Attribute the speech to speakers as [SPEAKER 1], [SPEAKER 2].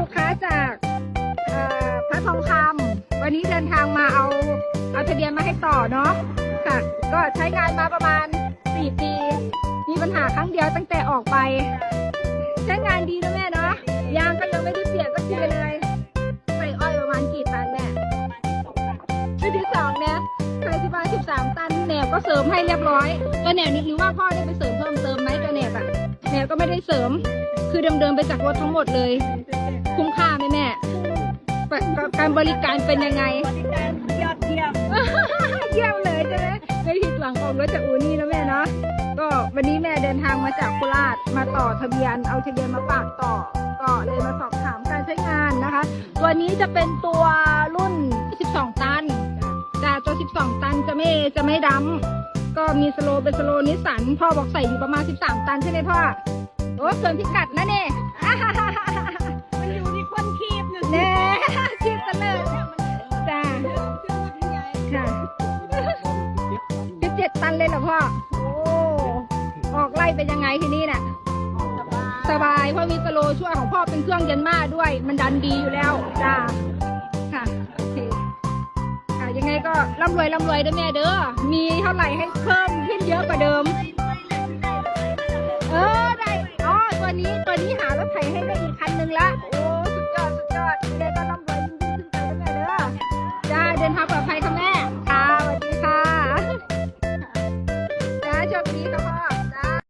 [SPEAKER 1] ลูกค้าจากพระทองคำวันนี้เดินทางมาเอาเอาทะเบียนมาให้ต่อเนาะค่ะ ก็ใช้งานมาประมาณ4ปีมีปัญหาครั้งเดียวตั้งแต่ออกไป ใช้งานดีนะแม่เนาะยางก็ยังไม่ได้เปลี่ยนสักทีเลยใส่อ้อยประมาณกี่ตันแม่ชุดที่สองเนี่ยใส่สิบาสิบสามตันแหนบก็เสริมให้เรียบร้อยตัวแหนบนี่หรือว่าพ่อได้ไปเสริมเพิ่มเติมไหม ก็ไม่ได้เสริม คือเดิมๆไปจากรถทั้งหมดเลย คุ้มค่าไหมแม่การบริการเป็นยังไง
[SPEAKER 2] บริการยอดเยี่ยม
[SPEAKER 1] เยี่ยมเลยใช่ไหมไม่ผิดหวังของรถจากอูนี่นะแม่เนาะ ก็วันนี้แม่เดินทางมาจากโคราชมาต่อทะเบียน เอาทะเบียนมาฝากต่อ ก็เลยมาสอบถามการใช้งานนะคะ ตัวนี้จะเป็นตัวรุ่น 12 ตันจ้าตัว 12 ตันจะไม่จะไม่ดำ ก็มีสโลว์เป็นสโลว์นิสสันพ่อบอกใส่อยู่ประมาณ 13 ตันใช่ไหมพ่อ โอ้เกินพิกัดนะเนี่ย
[SPEAKER 2] มันอยู่ที่คนคีบนะ
[SPEAKER 1] แน่คิดกันเลยจ้าค่ะสิบเจ็ดตันเลยเหรอพ่อ โอ้ ออกไล่เป็นยังไงทีนี้น่ะ สบายเพราะมีสโลว์ช่วยของพ่อเป็นเครื่องเย็นมาด้วย มันดันดีอยู่แล้วจ้าค่ะโอเคค่ะยังไงก็ร่ำรวยร่ำรวยเด้อแม่เด้อมีเท่าไหร่ให้เพิ่มขึ้นเยอะกว่าเดิม เออได้ อ๋อ ตัวนี้ตัวนี้หารถไถให้ได้อีกคันนึงละโอ้